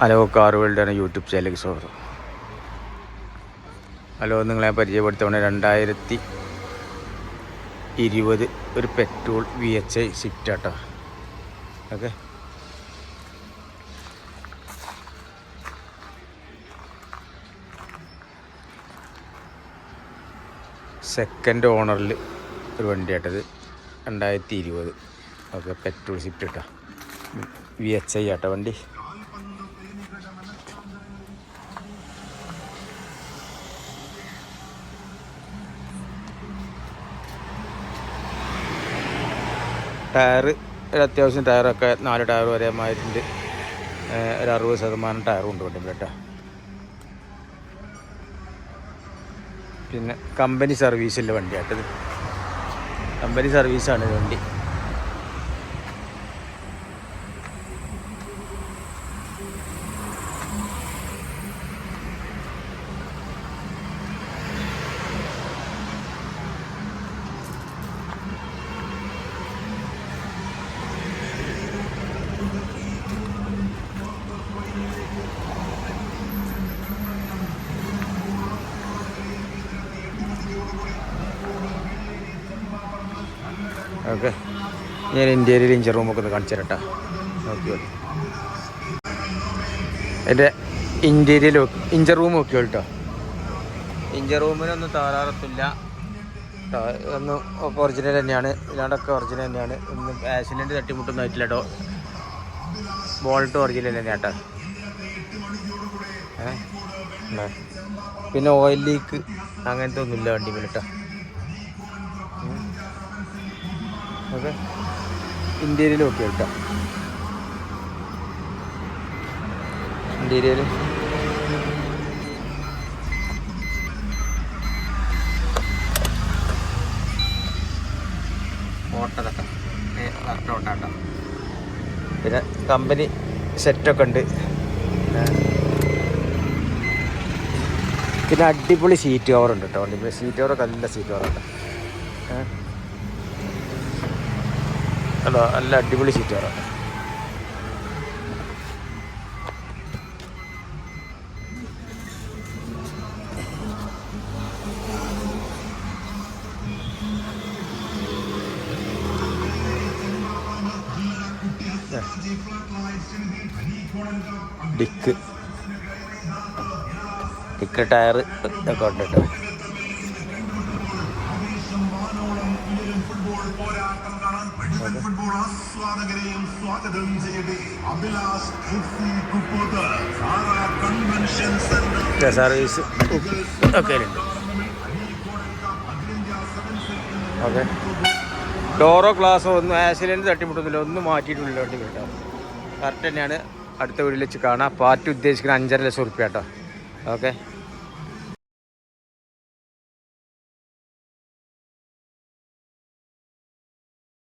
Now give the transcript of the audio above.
Hello car world YouTube ചാനലിലേക്ക് സ്വാഗതം. Hello നിങ്ങളെ പരിചയപ്പെടുത്തവണ രണ്ടായിരത്തി ഇരുപത് ഒരു പെട്രോൾ വി എച്ച് ഐ സിറ്റ് ആട്ടോ. ഓക്കെ. സെക്കൻഡ് ഓണറിൽ ഒരു വണ്ടി ആട്ടത് രണ്ടായിരത്തി ഇരുപത്. ഓക്കെ പെട്രോൾ സിറ്റ് കേട്ടോ വി എച്ച് ഐ ആട്ടോ വണ്ടി. ടയർ ഒരു അത്യാവശ്യം ടയറൊക്കെ നാല് ടയർ വരെ മാറ്റിട്ടുണ്ട് ഒരു അറുപത് ശതമാനം ടയർ ഉണ്ട് വണ്ടി കേട്ടോ. പിന്നെ കമ്പനി സർവീസിന്റെ വണ്ടിയാട്ടത്. കമ്പനി സർവീസാണ് വണ്ടി. ഓക്കെ. ഞാൻ ഇന്ത്യയിൽ ഇഞ്ചർ റൂമൊക്കെ ഒന്ന് കാണിച്ചു തരട്ടെ ഓക്കെ ഓക്കെ എന്റെ ഇന്റീരിയൽ ഇഞ്ചർ റൂം ഒക്കെ കേട്ടോ ഇഞ്ചർ റൂമിനൊന്നും താറാറത്തില്ല ഒന്നും ഒക്കെ ഒറിജിനൽ തന്നെയാണ്. ഇല്ലാണ്ടൊക്കെ ഒറിജിനൽ തന്നെയാണ്. ഒന്ന് ആക്സിഡന്റ് തട്ടിമുട്ടൊന്നും ആയിട്ടില്ല കേട്ടോ ബോൾട്ട് ഒറിജിനൽ തന്നെയാണ് കേട്ടോ പിന്നെ ഓയിൽ ലീക്ക് അങ്ങനത്തെ ഒന്നുമില്ല വണ്ടി കേട്ടോ ഓക്കെ ഇന്ത്യയിൽ ഓക്കെ കേട്ടോ ഇന്ത്യയിൽ ഓട്ടതൊക്കെ കറക്റ്റ് ഓട്ടാട്ടോ പിന്നെ കമ്പനി സെറ്റൊക്കെ ഉണ്ട്. പിന്നെ അടിപൊളി സീറ്റ് ഓവർ ഉണ്ട് കേട്ടോ അടിപൊളി സീറ്റ് കവറൊക്കെ നല്ല സീറ്റ് കവറുണ്ട് ഏഹ് അല്ല നല്ല അടിപൊളി സീറ്റ് കവറാണ് ഡിക്ക്. ഡിക്ക് ടയർ ഒക്കെ ഉണ്ട് കേട്ടോ. ഫുട്ബോൾ ആസ്വാദകരെയും സ്വാഗതം ചെയ്യട്ടെ. Abhilash trophy Kuppoth. Sara convention center service okay ഡോറോ ഗ്ലാസോ ഒന്നും ആക്സിഡന്റ് തട്ടിമുട്ടൊന്നുമില്ല ഒന്നും മാറ്റിയിട്ടില്ല. വണ്ടി കേട്ടോ. കറക്റ്റ് തന്നെയാണ്. അടുത്ത വീട്ടിൽ വെച്ച് കാണാം. പാർട്ടി ഉദ്ദേശിക്കുന്ന അഞ്ചര ലക്ഷം റുപ്യ കേട്ടോ. ഓക്കെ